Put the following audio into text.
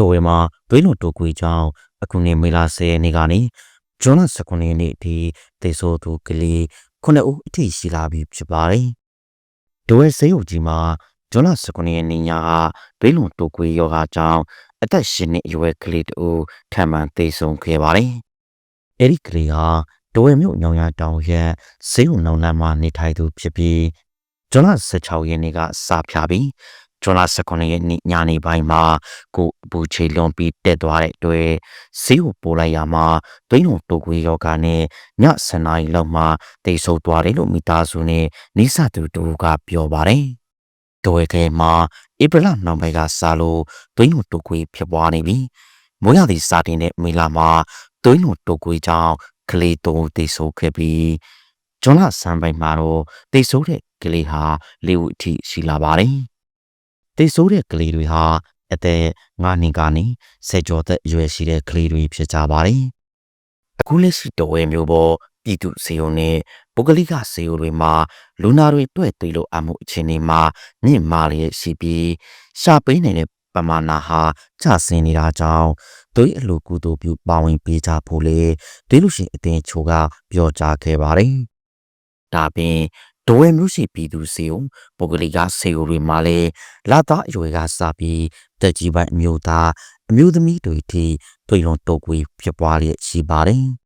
တော်ဝဲမှာသွေးလွန်တိုကွေကြောင့်အခုနေမေလာ10ရက်နေ့ကနေဇွန်လ19ရက်နေ့အထိတေဆိုးသူကလေး9ဦးအထိရှိလာပြီဖြစ်ပါတယ်။ဒိုဝဲစေးုပ်ကြီးမှာဇွန်လ19ရက်နေ့ညကသွေးလွန်တိုကွေယောဂကြောင့်အသက်ရှင်နှစ်အရွယ်ကလေးတူထပ်မံတေဆုံးခဲ့ပါတယ်။အဲဒီကလေးဟာဒိုဝဲမြို့ညောင်ရတောင်ရက်စေးုံနောင်လမ်းမှာနေထိုင်သူဖြစ်ပြီးဇွန်လ16ရက်နေ့ကစဖြာပြီး ဇွန်လ19ရက်နေ့ညနေပိုင်းမှာကိုအပူချေလွန်ပြီးတက်သွားတဲ့အတွက်ဈေးကိုပို့လိုက်ရမှာဒိန်းုံတိုကွေယောဂနဲ့ည7နာရီလောက်မှာတိတ်ဆုပ်သွားတယ်လို့မိသားစုနဲ့နိစ္စသူတို့ကပြောပါတယ်။တော်ရဲမှာဧပြီလနောက်ပိုင်းကစလို့ဒိန်းုံတိုကွေဖြစ်ပွားနေပြီ။မိုးရသည့်စာတင်တဲ့မေလာမှာဒိန်းုံတိုကွေကြောင့်ကလေးတုံးတိတ်ဆုပ်ခဲ့ပြီးဇွန်လဆန်းပိုင်းမှာတော့တိတ်ဆုပ်တဲ့ကလေးဟာလေးဦးအထိရှိလာပါတယ်။ တိတ်ဆိုးတဲ့ကလေးတွေဟာအသက်9နှစ်ကနေဆယ်ကျော်သက်အရွယ်ရှိတဲ့ကလေးတွေဖြစ်ကြပါတယ်။အခုလက်ရှိတော်ဝဲမျိုးပေါ်ပြည်သူစေုံနဲ့ပုဂ္ဂလိကစေုံတွေမှာလူနာတွေတွေ့သေးလို့အမှုအခြေအနေမှာမြင့်မာလျက်ရှိပြီးရှာပေးနေတဲ့ပမာဏဟာကျဆင်းနေတာကြောင့်သွေးအလိုကူတူပြုပါဝင်ပေးကြဖို့လေဒေလူရှင်အတင်းချိုကပြောကြားခဲ့ပါတယ်။ဒါပြင် ဒိုဝဲမျိုးရှိပြည်သူစေုံပုဂ္ဂလိကစေုံတွေမှာလည်းလာသားအရွယ်ကစပြီးတက်ကြီးပိုင်းအမျိုးသားအမျိုးသမီးတွေထိတွေ့လွန်တုတ်ကွေးဖြစ်ပွားလျက်ရှိပါတယ်။